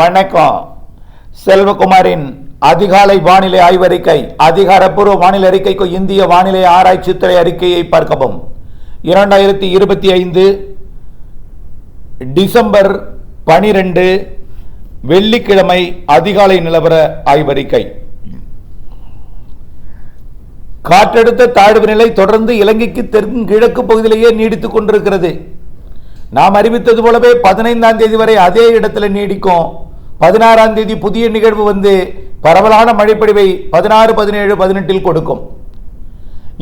வணக்கம். செல்வகுமாரின் அதிகாலை வானிலை ஆய்வறிக்கை அதிகாரப்பூர்வ வானிலை அறிக்கைக்கு இந்திய வானிலை ஆராய்ச்சித்துறை அறிக்கையை பார்க்கவும். இரண்டாயிரத்தி இருபத்தி ஐந்து டிசம்பர் பனிரெண்டு வெள்ளிக்கிழமை அதிகாலை நிலவர ஆய்வறிக்கை. காற்றழுத்த தாழ்வு நிலை தொடர்ந்து இலங்கைக்கு தென்கிழக்கு பகுதியிலேயே நீடித்துக் கொண்டிருக்கிறது. நாம் அறிவித்தது போலவே பதினைந்தாம் தேதி வரை அதே இடத்துல நீடிக்கும். பதினாறாம் தேதி புதிய நிகழ்வு வந்து பரவலான மழைப்பொழிவை பதினாறு பதினேழு பதினெட்டில் கொடுக்கும்.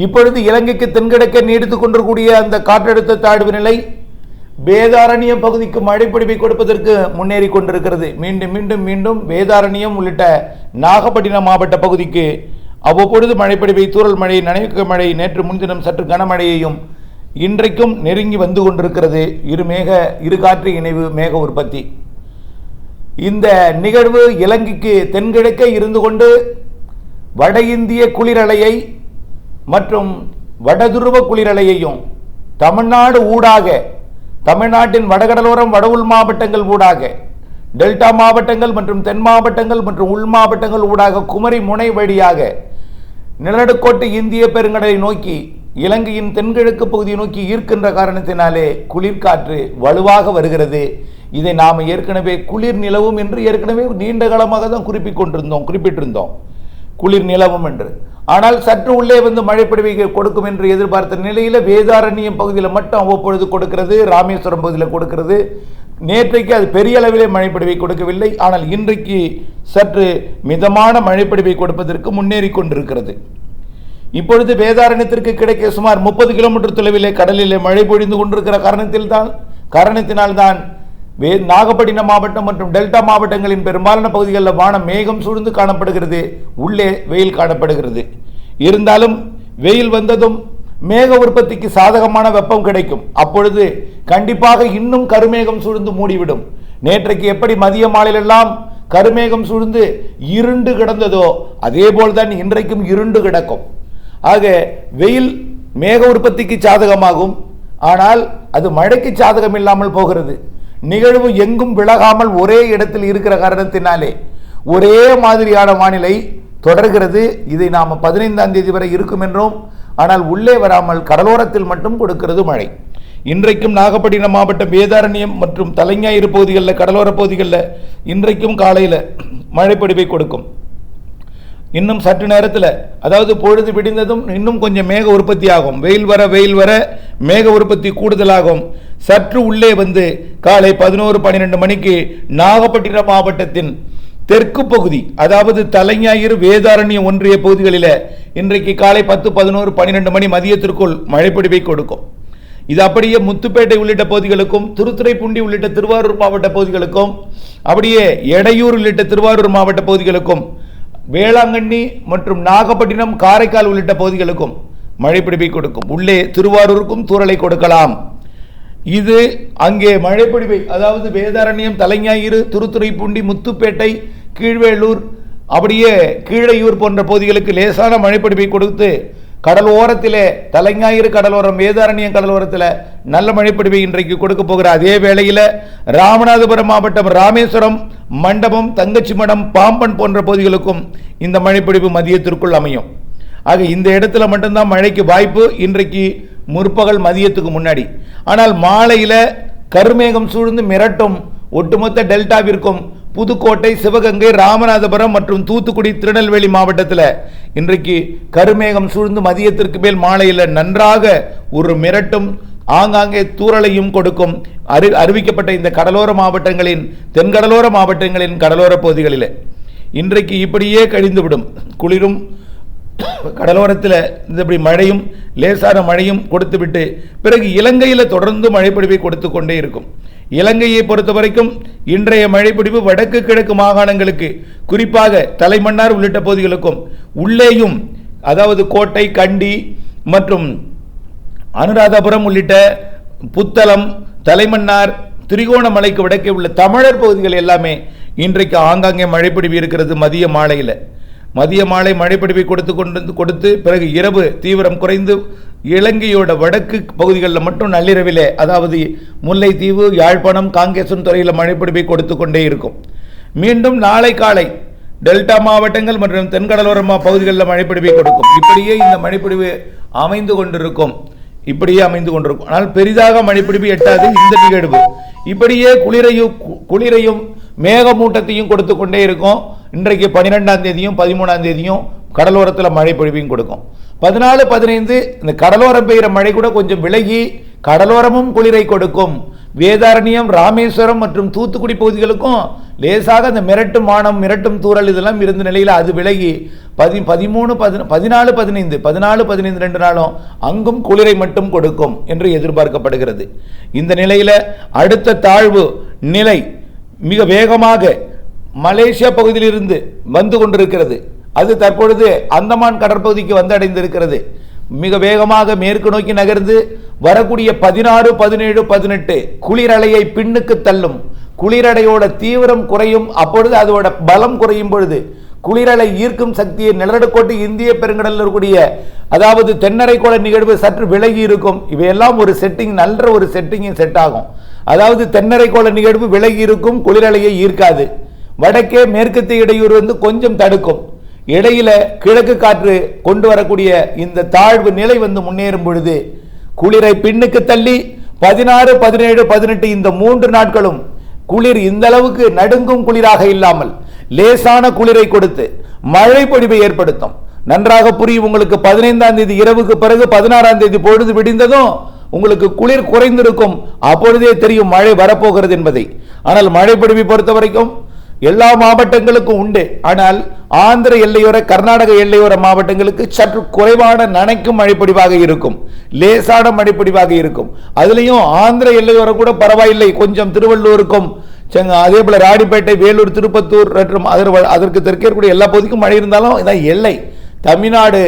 இப்பொழுது இலங்கைக்கு தென்கிழக்கே நீடித்துக் கொண்டிருக்கூடிய அந்த காற்றழுத்த தாழ்வு நிலை வேதாரண்யம் பகுதிக்கு மழைப்பொழிவை கொடுப்பதற்கு முன்னேறி கொண்டிருக்கிறது. மீண்டும் மீண்டும் மீண்டும் வேதாரண்யம் உள்ளிட்ட நாகப்பட்டினம் மாவட்ட பகுதிக்கு அவ்வப்பொழுது மழைப்பொழிவை தூரல் மழை நனைக்க மழை நேற்று முன்தினம் சற்று கனமழையையும் இன்றைக்கும் நெருங்கி வந்து கொண்டிருக்கிறது. இரு மேக இரு காற்று இணைவு மேக உற்பத்தி. இந்த நிகழ்வு இலங்கைக்கு தென்கிழக்கே இருந்து கொண்டு வட இந்திய குளிரலையை மற்றும் வடதுருவ குளிரலையையும் தமிழ்நாடு ஊடாக தமிழ்நாட்டின் வடகடலோரம் வட உள் மாவட்டங்கள் ஊடாக டெல்டா மாவட்டங்கள் மற்றும் தென் மாவட்டங்கள் மற்றும் உள் மாவட்டங்கள் ஊடாக குமரி முனை வழியாக நிலநடுக்கோட்டு இந்திய பெருங்கடலை நோக்கி இலங்கையின் தென்கிழக்கு பகுதியை நோக்கி ஈர்க்கின்ற காரணத்தினாலே குளிர்காற்று வலுவாக வருகிறது. இதை நாம் ஏற்கனவே குளிர் நிலவும் என்று ஏற்கனவே நீண்ட காலமாக தான் குறிப்பிக் கொண்டிருந்தோம் குறிப்பிட்டிருந்தோம். குளிர் நிலவும் என்று. ஆனால் சற்று உள்ளே வந்து மழைப்பொழிவை கொடுக்கும் என்று எதிர்பார்த்த நிலையில் வேதாரண்யம் பகுதியில் மட்டும் அவ்வப்பொழுது கொடுக்கிறது ராமேஸ்வரம் பகுதியில் கொடுக்கிறது. நேற்றைக்கு அது பெரிய அளவிலே மழைப்பொழிவை கொடுக்கவில்லை. ஆனால் இன்றைக்கு சற்று மிதமான மழைப்பொழிவை கொடுப்பதற்கு முன்னேறி கொண்டிருக்கிறது. இப்பொழுது வேதாரண்யத்திற்கு கிடைக்க சுமார் முப்பது கிலோமீட்டர் தொலைவிலே கடலிலே மழை பொழிந்து கொண்டிருக்கிற காரணத்தில் தான் காரணத்தினால்தான் வே நாகப்பட்டினம் மாவட்டம் மற்றும் டெல்டா மாவட்டங்களின் பெரும்பாலான பகுதிகளில் வானம் மேகம் சூழ்ந்து காணப்படுகிறது உள்ளே வெயில் காணப்படுகிறது. இருந்தாலும் வெயில் வந்ததும் மேக உற்பத்திக்கு சாதகமான வெப்பம் கிடைக்கும். அப்பொழுது கண்டிப்பாக இன்னும் கருமேகம் சூழ்ந்து மூடிவிடும். நேற்றைக்கு எப்படி மதிய மாலையிலெல்லாம் கருமேகம் சூழ்ந்து இருண்டு கிடந்ததோ அதே போல்தான் இன்றைக்கும் இருண்டு கிடக்கும். ஆக வெயில் மேக உற்பத்திக்கு சாதகமாகும். ஆனால் அது மழைக்கு சாதகம் இல்லாமல் போகிறது. நிகழ்வு எங்கும் விலகாமல் ஒரே இடத்தில் இருக்கிற காரணத்தினாலே ஒரே மாதிரியான வானிலை தொடர்கிறது. இதை நாம் பதினைந்தாம் தேதி வரை இருக்கும் என்றும். ஆனால் உள்ளே வராமல் கடலோரத்தில் மட்டும் கொடுக்கிறது மழை. இன்றைக்கும் நாகப்பட்டினம் மாவட்டம் வேதாரண்யம் மற்றும் தலைஞாயிறு பகுதிகளில் கடலோர பகுதிகளில் இன்றைக்கும் காலையில் மழைப்பொடிவை கொடுக்கும். இன்னும் சற்று நேரத்தில் அதாவது பொழுது விடிந்ததும் இன்னும் கொஞ்சம் மேக உற்பத்தி ஆகும் வெயில் வர வெயில் வர மேக உற்பத்தி கூடுதலாகும். சற்று உள்ளே வந்து காலை பதினோரு பன்னிரெண்டு மணிக்கு நாகப்பட்டினம் மாவட்டத்தின் தெற்கு பகுதி அதாவது தலைஞாயிறு வேதாரண்யம் ஒன்றிய பகுதிகளில் இன்றைக்கு காலை பத்து பதினோரு பன்னிரெண்டு மணி மதியத்திற்குள் மழைப்பிடிவை கொடுக்கும். இது அப்படியே முத்துப்பேட்டை உள்ளிட்ட பகுதிகளுக்கும் திருத்துறைப்பூண்டி உள்ளிட்ட திருவாரூர் மாவட்ட பகுதிகளுக்கும் அப்படியே எடையூர் உள்ளிட்ட திருவாரூர் மாவட்ட பகுதிகளுக்கும் வேளாங்கண்ணி மற்றும் நாகப்பட்டினம் காரைக்கால் உள்ளிட்ட பகுதிகளுக்கும் மழைப்பிடிப்பை கொடுக்கும். உள்ளே திருவாரூருக்கும் தூரலை கொடுக்கலாம். இது அங்கே மழைப்பிடிவை அதாவது வேதாரண்யம் தலைஞாயிறு திருத்துறைப்பூண்டி முத்துப்பேட்டை கீழ்வேளூர் அப்படியே கீழையூர் போன்ற பகுதிகளுக்கு லேசான மழைப்பிடிப்பை கொடுத்து கடல் ஓரத்திலே தலைஞாயிறு கடலோரம் வேதாரண்யம் கடலோரத்தில் நல்ல மழைப்பொழிவை இன்றைக்கு கொடுக்க போகிற அதே வேளையில் ராமநாதபுரம் மாவட்டம் ராமேஸ்வரம் மண்டபம் தங்கச்சி மடம் பாம்பன் போன்ற பகுதிகளுக்கும் இந்த மழைப்பிடிப்பு மதியத்திற்குள் அமையும். ஆக இந்த இடத்துல மட்டும்தான் மழைக்கு வாய்ப்பு இன்றைக்கு முற்பகல் மதியத்துக்கு முன்னாடி. ஆனால் மாலையில் கருமேகம் சூழ்ந்து மிரட்டும் ஒட்டுமொத்த டெல்டாவிற்கும் புதுக்கோட்டை சிவகங்கை ராமநாதபுரம் மற்றும் தூத்துக்குடி திருநெல்வேலி மாவட்டத்தில் இன்றைக்கு கருமேகம் சூழ்ந்து மதியத்திற்கு மேல் மாலையில் நன்றாக ஒரு மிரட்டும் ஆங்காங்கே தூறலையும் கொடுக்கும் அறி அறிவிக்கப்பட்ட இந்த கடலோர மாவட்டங்களின் தென்கடலோர மாவட்டங்களின் கடலோர பகுதிகளில். இன்றைக்கு இப்படியே கழிந்துவிடும் குளிரும் கடலோரத்தில் இந்த இப்படி மழையும் லேசான மழையும் கொடுத்துவிட்டு பிறகு இலங்கையில் தொடர்ந்து மழைப்பிடிவை கொடுத்து கொண்டே இருக்கும். இலங்கையை பொறுத்த வரைக்கும் இன்றைய மழைப்பிடிவு வடக்கு கிழக்கு மாகாணங்களுக்கு குறிப்பாக தலைமன்னார் உள்ளிட்ட பகுதிகளுக்கும் உள்ளேயும் அதாவது கோட்டை கண்டி மற்றும் அனுராதபுரம் உள்ளிட்ட புத்தளம் தலைமன்னார் திரிகோணமலைக்கு வடக்கே உள்ள தமிழர் பகுதிகள் எல்லாமே இன்றைக்கு ஆங்காங்கே மழைப்பிடிவு இருக்கிறது மதிய மாலையில். மதிய மாலை மழைப்பிடிவை கொடுத்து கொண்டு கொடுத்து பிறகு இரவு தீவிரம் குறைந்து இலங்கையோட வடக்கு பகுதிகளில் மட்டும் நள்ளிரவிலே அதாவது முல்லைத்தீவு யாழ்ப்பாணம் காங்கேசன் துறையில் மழைப்பிடிப்பை கொடுத்து கொண்டே இருக்கும். மீண்டும் நாளை காலை டெல்டா மாவட்டங்கள் மற்றும் தென்கடலோர பகுதிகளில் மழைப்பிடிப்பை கொடுக்கும். இப்படியே இந்த மழைப்பிடிவு அமைந்து கொண்டிருக்கும். இப்படியே அமைந்து கொண்டிருக்கும். ஆனால் பெரிதாக மழைப்பிடிவு எட்டாது இந்த நிகழ்வு. இப்படியே குளிரையும் குளிரையும் மேகமூட்டத்தையும் கொடுத்து கொண்டே இருக்கும். இன்றைக்கு பன்னிரெண்டாம் தேதியும் பதிமூணாம் தேதியும் கடலோரத்தில் மழை பொழிவையும் கொடுக்கும். பதினாலு பதினைந்து இந்த கடலோரம் பெய்கிற மழை கூட கொஞ்சம் விலகி கடலோரமும் குளிரை கொடுக்கும். வேதாரண்யம் ராமேஸ்வரம் மற்றும் தூத்துக்குடி பகுதிகளுக்கும் லேசாக அந்த மிரட்டும் மானம் மிரட்டும் தூறல் இதெல்லாம் இருந்த நிலையில் அது விலகி பதி பதிமூணு பதின பதினாலு பதினைந்து பதினாலு பதினைந்து ரெண்டு நாளும் அங்கும் குளிரை மட்டும் கொடுக்கும் என்று எதிர்பார்க்கப்படுகிறது. இந்த நிலையில் அடுத்த தாழ்வு நிலை மிக வேகமாக மலேசியா பகுதியிலிருந்து வந்து கொண்டிருக்கிறது. அது தற்பொழுது அந்தமான் கடற்பகுதிக்கு வந்தடைந்திருக்கிறது. மிக வேகமாக மேற்கு நோக்கி நகர்ந்து வரக்கூடிய பதினாறு பதினேழு பதினெட்டு குளிரலையை பின்னுக்கு தள்ளும். குளிரலையோட தீவிரம் குறையும். அப்பொழுது அதோட பலம் குறையும் பொழுது குளிரலை ஈர்க்கும் சக்தியை நிலநடுக்கோட்டு இந்திய பெருங்கடலில் இருக்கக்கூடிய அதாவது தென்னரைக்கோள நிகழ்வு சற்று விலகி இருக்கும். இவையெல்லாம் ஒரு செட்டிங் நல்ல ஒரு செட்டிங்கும் செட் ஆகும். அதாவது தென்னரைக்கோள நிகழ்வு விலகி இருக்கும் குளிரலையை ஈர்க்காது. வடக்கே மேற்கத்திய இடையூறு வந்து கொஞ்சம் தடுக்கும். இடையில கிழக்கு காற்று கொண்டு வரக்கூடிய இந்த தாழ்வு நிலை வந்து முன்னேறும் பொழுது குளிரை பின்னுக்கு தள்ளி பதினாறு பதினேழு பதினெட்டு இந்த மூன்று நாட்களும் குளிர் இந்த அளவுக்கு நடுங்கும் குளிராக இல்லாமல் லேசான குளிரை கொடுத்து மழை பொழிவை ஏற்படுத்தும். நன்றாக புரியும் உங்களுக்கு பதினைந்தாம் தேதி இரவுக்கு பிறகு பதினாறாம் தேதி பொழுது விடிந்ததும் உங்களுக்கு குளிர் குறைந்திருக்கும். அப்பொழுதே தெரியும் மழை வரப்போகிறது என்பதை. ஆனால் மழை பொழிவை பொறுத்த வரைக்கும் எல்லா மாவட்டங்களுக்கும் உண்டு. ஆனால் ஆந்திர எல்லையோர கர்நாடக எல்லையோர மாவட்டங்களுக்கு சற்று குறைவான நனைக்கும் மழைப்பொடிவாக இருக்கும். லேசான மழைப்பொடிவாக இருக்கும். அதுலேயும் ஆந்திர எல்லையோர கூட பரவாயில்லை. கொஞ்சம் திருவள்ளூருக்கும் அதே போல ராணிப்பேட்டை வேலூர் திருப்பத்தூர் மற்றும் அதர் அதற்கு தெற்கே இருக்கக்கூடிய எல்லா பகுதிக்கும் மழை இருந்தாலும் இதான் எல்லை. தமிழ்நாடு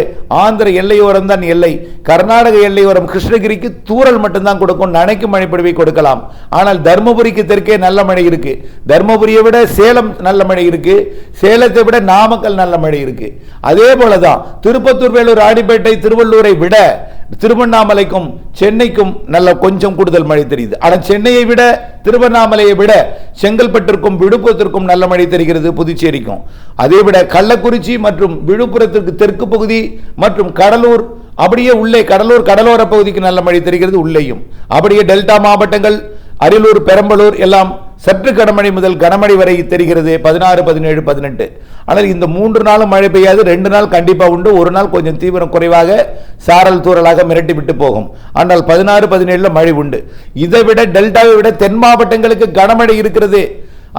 ஆந்திர எல்லையோரம் தான் எல்லை. கர்நாடக எல்லையோரம் கிருஷ்ணகிரிக்கு தூரல் மட்டும்தான் கொடுக்கும். நனைக்கு மழை பொழிவை கொடுக்கலாம். ஆனால் தருமபுரிக்கு தெற்கே நல்ல மழை இருக்கு. தர்மபுரியை விட சேலம் நல்ல மழை இருக்கு. சேலத்தை விட நாமக்கல் நல்ல மழை இருக்கு. அதே போலதான் திருப்பத்தூர் வேலூர் ஆடிப்பேட்டை திருவள்ளூரை விட திருவண்ணாமலைக்கும் சென்னைக்கும் நல்ல கொஞ்சம் கூடுதல் மழை தெரியுது. ஆனால் சென்னையை விட திருவண்ணாமலையை விட செங்கல்பட்டிற்கும் விழுப்புரத்திற்கும் நல்ல மழை தெரிகிறது புதுச்சேரிக்கும். அதை விட கள்ளக்குறிச்சி மற்றும் விழுப்புரத்திற்கு தெற்கு பகுதி மற்றும் கடலூர் அப்படியே உள்ளே கடலூர் கடலோர பகுதிக்கு நல்ல மழை தெரிகிறது உள்ளேயும். அப்படியே டெல்டா மாவட்டங்கள் அரியலூர் பெரம்பலூர் எல்லாம் சற்று கனமழை முதல் கனமழை வரை தெரிகிறது. பதினாறு பதினேழு பதினெட்டு. ஆனால் இந்த மூன்று நாளும் மழை பெய்யாது. ரெண்டு நாள் கண்டிப்பாக உண்டு. ஒரு நாள் கொஞ்சம் தீவிரம் குறைவாக சாரல் தூறலாக மிரட்டி விட்டு போகும். ஆனால் பதினாறு பதினேழில் மழை உண்டு. இதை விட டெல்டாவை விட தென் மாவட்டங்களுக்கு கனமழை இருக்கிறது.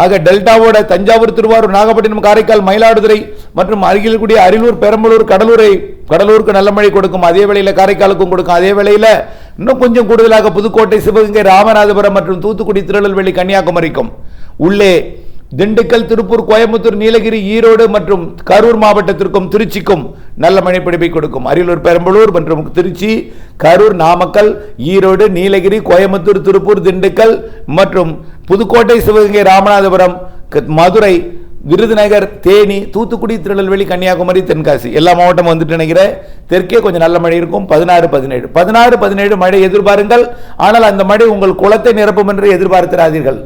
ஆக டெல்டாவோட தஞ்சாவூர் திருவாரூர் நாகப்பட்டினம் காரைக்கால் மயிலாடுதுறை மற்றும் அருகில் கூடிய அரியலூர் பெரம்பலூர் கடலூரை கடலூருக்கு நல்ல மழை கொடுக்கும். அதே வேளையில் காரைக்காலுக்கும் கொடுக்கும். அதே வேளையில் இன்னும் கொஞ்சம் கூடுதலாக புதுக்கோட்டை சிவகங்கை ராமநாதபுரம் மற்றும் தூத்துக்குடி திருநெல்வேலி கன்னியாகுமரிக்கும். உள்ளே திண்டுக்கல் திருப்பூர் கோயம்புத்தூர் நீலகிரி ஈரோடு மற்றும் கரூர் மாவட்டத்திற்கும் திருச்சிக்கும் நல்ல மழை பிடிப்பை கொடுக்கும். அரியலூர் பெரம்பலூர் மற்றும் திருச்சி கரூர் நாமக்கல் ஈரோடு நீலகிரி கோயம்புத்தூர் திருப்பூர் திண்டுக்கல் மற்றும் புதுக்கோட்டை சிவகங்கை ராமநாதபுரம் மதுரை விருதுநகர் தேனி தூத்துக்குடி திருநெல்வேலி கன்னியாகுமரி தென்காசி எல்லா மாவட்டமும் வந்துட்டு நினைக்கிறேன் தெற்கே கொஞ்சம் நல்ல மழை இருக்கும். பதினாறு பதினேழு. பதினாறு பதினேழு மழை எதிர்பாருங்கள். ஆனால் அந்த மழை உங்கள் குளத்தை நிரப்பும் என்று எதிர்பார்த்திராதீர்கள்.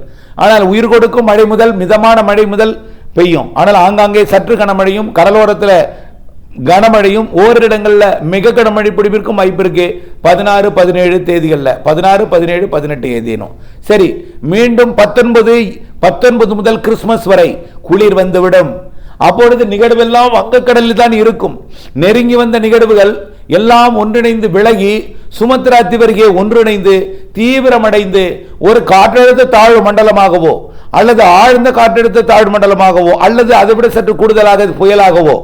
ஆனால் உயிர் கொடுக்கும் மழை முதல் மிதமான மழை முதல் பெய்யும். ஆனால் ஆங்காங்கே சற்று கனமழையும் கடலோரத்தில் கனமழையும் ஓரிரு மிக கனமழை பிடிப்பிற்கும் வாய்ப்பு இருக்கு. பதினாறு பதினேழு தேதிகளில். பதினாறு பதினேழு பதினெட்டு ஏதேனும். சரி மீண்டும் பத்தொன்பது பத்தொன்பது முதல் கிறிஸ்மஸ் வரை குளிர் வந்துவிடும். அப்பொழுது நிகழ்வெல்லாம் வங்கக்கடலில் தான் இருக்கும். நெருங்கி வந்த நிகழ்வுகள் எல்லாம் ஒன்றிணைந்து விலகி சுமத்ரா தீவருகே ஒன்றிணைந்து தீவிரமடைந்து ஒரு காற்றழுத்த தாழ்வு மண்டலமாகவோ அல்லது ஆழ்ந்த காற்றழுத்த தாழ்வு மண்டலமாகவோ அல்லது அதை விட சற்று கூடுதலாக புயலாகவோ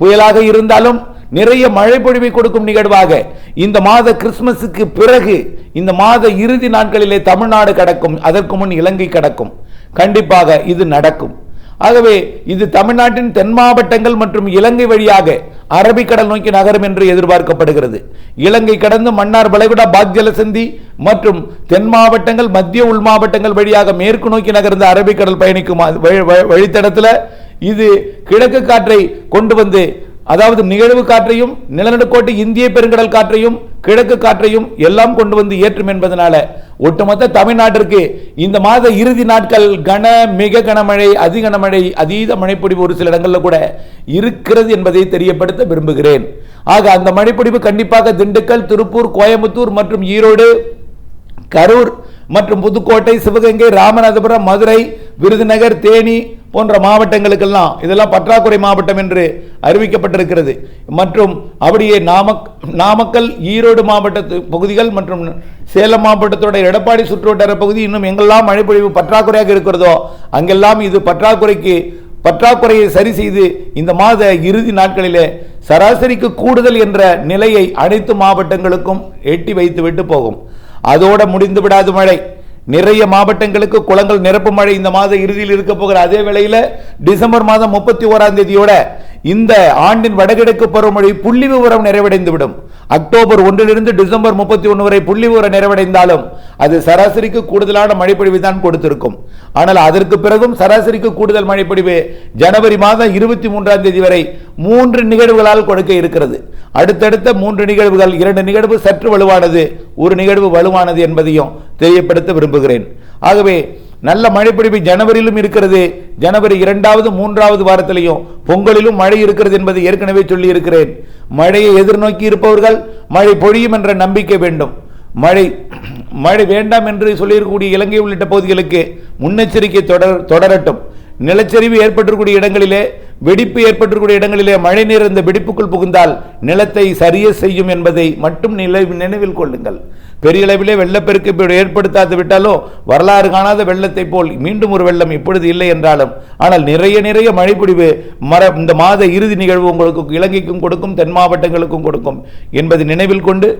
புயலாக இருந்தாலும் நிறைய மழை பொழிவை கொடுக்கும் நிகழ்வாக இந்த மாத கிறிஸ்துமஸுக்கு பிறகு இந்த மாத இறுதி நாட்களிலே தமிழ்நாடு கடக்கும். அதற்கு முன் இலங்கை கடக்கும். கண்டிப்பாக இது நடக்கும். ஆகவே இது தமிழ்நாட்டின் தென் மாவட்டங்கள் மற்றும் இலங்கை வழியாக அரபிக்கடல் நோக்கி நகரும் என்று எதிர்பார்க்கப்படுகிறது. இலங்கை கடந்து மன்னார் வளைகுடா பாக்ஜலசந்தி மற்றும் தென் மாவட்டங்கள் மத்திய உள் மாவட்டங்கள் வழியாக மேற்கு நோக்கி நகர்ந்த அரபிக்கடல் பயணிக்கும் வழி- வழித்தடத்தில் இது கிழக்கு காற்றை கொண்டு வந்து அதாவது நிகழ்வு காற்றையும் நிலநடுக்கோட்டு இந்திய பெருங்கடல் காற்றையும் கிழக்கு காற்றையும் எல்லாம் கொண்டு வந்து ஏற்றும் என்பதனால ஒட்டுமொத்த தமிழ்நாட்டிற்கு இந்த மாத இறுதி நாட்கள் கன மிக கனமழை அதி கனமழை அதீத மழைப்பொழிவு ஒரு சில இடங்களில் கூட இருக்கிறது என்பதை தெரியப்படுத்த விரும்புகிறேன். ஆக அந்த மழைப்பொடிவு கண்டிப்பாக திண்டுக்கல் திருப்பூர் கோயம்புத்தூர் மற்றும் ஈரோடு கரூர் மற்றும் புதுக்கோட்டை சிவகங்கை ராமநாதபுரம் மதுரை விருதுநகர் தேனி போன்ற மாவட்டங்களுக்கெல்லாம் இதெல்லாம் பற்றாக்குறை மாவட்டம் என்று அறிவிக்கப்பட்டிருக்கிறது. மற்றும் அப்படியே நாமக் நாமக்கல் ஈரோடு மாவட்ட பகுதிகள் மற்றும் சேலம் மாவட்டத்தோட எடப்பாடி சுற்றுவட்டார பகுதி இன்னும் எங்கெல்லாம் மழைப்பொழிவு பற்றாக்குறையாக இருக்கிறதோ அங்கெல்லாம் இது பற்றாக்குறைக்கு பற்றாக்குறையை சரி செய்து இந்த மாத இறுதி நாட்களிலே சராசரிக்கு கூடுதல் என்ற நிலையை அனைத்து மாவட்டங்களுக்கும் எட்டி வைத்துவிட்டு போகும். அதோட முடிந்து விடாது மழை. நிறைய மாவட்டங்களுக்கு குளங்கள் நிரப்பு மழை இந்த மாத இறுதியில் இருக்க போகிற அதே வேளையில் டிசம்பர் மாதம் முப்பத்தி ஓராம் தேதியோட இந்த ஆண்டின் வடகிழக்கு பருவமழை புள்ளி விவரம் நிறைவடைந்துவிடும். அக்டோபர் ஒன்றிலிருந்து டிசம்பர் முப்பத்தி ஒன்று வரை புள்ளி விவரம் நிறைவடைந்தாலும் அது சராசரிக்கு கூடுதலான மழைப்பொழிவு தான் கொடுத்திருக்கும். ஆனால் அதற்கு பிறகும் சராசரிக்கு கூடுதல் மழைப்பொழிவு ஜனவரி மாதம் இருபத்தி மூன்றாம் தேதி வரை மூன்று நிகழ்வுகளால் கொடுக்க இருக்கிறது. அடுத்தடுத்த மூன்று நிகழ்வுகள் இரண்டு நிகழ்வு சற்று வலுவானது ஒரு நிகழ்வு வலுவானது என்பதையும் தெரியப்படுத்த விரும்புகிறேன். ஆகவே நல்ல மழைப்பிடிப்பு ஜனவரியிலும் இருக்கிறது. ஜனவரி இரண்டாவது மூன்றாவது வாரத்திலையும் பொங்கலிலும் மழை இருக்கிறது என்பதை ஏற்கனவே சொல்லி இருக்கிறேன் மழையை எதிர்நோக்கி இருப்பவர்கள் மழை பொழியும் என்ற நம்பிக்கை வேண்டும். மழை மழை வேண்டாம் என்று சொல்லியிருக்கக்கூடிய இலங்கை உள்ளிட்ட பகுதிகளுக்கு முன்னெச்சரிக்கை தொடர் தொடரட்டும். நிலச்சரிவு ஏற்பட்டிருக்கூடிய இடங்களிலே வெடிப்பு ஏற்பட்டிருக்கூடிய இடங்களிலே மழை நீர் இந்த வெடிப்புக்குள் புகுந்தால் நிலத்தை சரிய செய்யும் என்பதை மட்டும் நிலை நினைவில் கொள்ளுங்கள். பெரிய அளவிலே வெள்ளப்பெருக்கு இப்படி ஏற்படுத்தாது விட்டாலோ வரலாறு காணாத வெள்ளத்தை போல் மீண்டும் ஒரு வெள்ளம் இப்பொழுது இல்லை என்றாலும் ஆனால் நிறைய நிறைய மழைப்பிடிவு மர இந்த மாத இறுதி நிகழ்வு உங்களுக்கு இலங்கைக்கும் கொடுக்கும் தென் மாவட்டங்களுக்கும் கொடுக்கும் என்பதை நினைவில் கொண்டு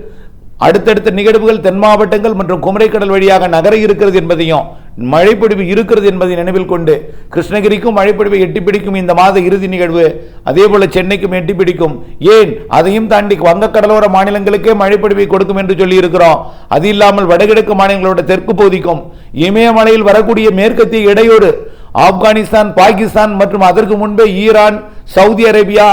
அடுத்தடுத்த நிகழ்வுகள் தென் மாவட்டங்கள் மற்றும் குமரிக்கடல் வழியாக நகர இருக்கிறது என்பதையும் மழைப்பொழிவு இருக்கிறது என்பதை நினைவில் கொண்டு கிருஷ்ணகிரிக்கும் மழைப்பொழிவை எட்டி பிடிக்கும் இந்த மாத இறுதி நிகழ்வு. அதே போல சென்னைக்கும் எட்டி பிடிக்கும். ஏன்? அதையும் தாண்டி வங்கக்கடலோர மாநிலங்களுக்கே மழைப்பொழிவை கொடுக்கும் என்று சொல்லி இருக்கிறோம் அது இல்லாமல் வடகிழக்கு மாநிலங்களோட தெற்கு பகுதிக்கும் இமயமலையில் வரக்கூடிய மேற்கத்திய இடையோடு ஆப்கானிஸ்தான் பாகிஸ்தான் மற்றும் அதற்கு முன்பே ஈரான் சவுதி அரேபியா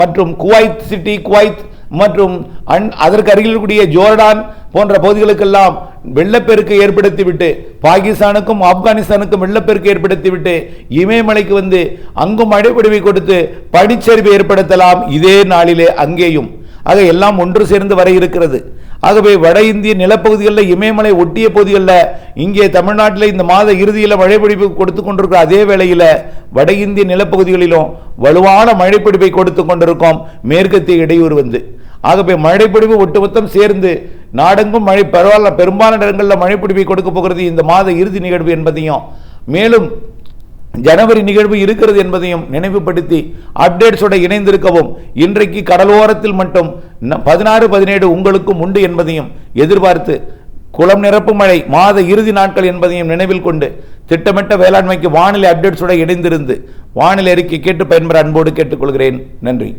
மற்றும் குவைத் சிட்டி குவைத் மற்றும் அன்- அதற்கு அருகில் இருக்கக்கூடிய ஜோர்டான் போன்ற பகுதிகளுக்கெல்லாம் வெள்ளப்பெருக்கு ஏற்படுத்திவிட்டு பாகிஸ்தானுக்கும் ஆப்கானிஸ்தானுக்கும் வெள்ளப்பெருக்கு ஏற்படுத்திவிட்டு இமயமலைக்கு வந்து அங்கும் மழைப்பொழிவை கொடுத்து பனிச்சரிவு ஏற்படுத்தலாம். இதே நாளிலே அங்கேயும். ஆக எல்லாம் ஒன்று சேர்ந்து வர இருக்கிறது. ஆகவே வட இந்திய நிலப்பகுதிகளில் இமயமலை ஒட்டிய பகுதிகளில் இங்கே தமிழ்நாட்டில் இந்த மாத இறுதியில் மழைப்பிடிப்பு கொடுத்து கொண்டிருக்கிற அதே வேளையில் வட இந்திய நிலப்பகுதிகளிலும் வலுவான மழைப்பிடிப்பை கொடுத்து கொண்டிருக்கோம் மேற்கத்திய இடையூறு வந்து. ஆகவே மழைப்பிடிப்பு ஒட்டுமொத்தம் சேர்ந்து நாடெங்கும் மழை பரவாயில்ல பெரும்பாலான இடங்களில் மழைப்பிடிப்பை கொடுக்க போகிறது இந்த மாத இறுதி நிகழ்வு என்பதையும். மேலும் ஜனவரி நிகழ்வு இருக்கிறது என்பதையும் நினைவுபடுத்தி அப்டேட்ஸோட இணைந்திருக்கவும். இன்றைக்கு கடலோரத்தில் மட்டும் பதினாறு பதினேழு உங்களுக்கும் உண்டு என்பதையும் எதிர்பார்த்து குளம் நிரப்பு மழை மாத இறுதி நாட்கள் என்பதையும் நினைவில் கொண்டு திட்டமிட்ட வேளாண்மைக்கு வானிலை அப்டேட்ஸோட இணைந்திருந்து வானிலை அறிக்கை கேட்டு பயன்பெற அன்போடு கேட்டுக்கொள்கிறேன். நன்றி.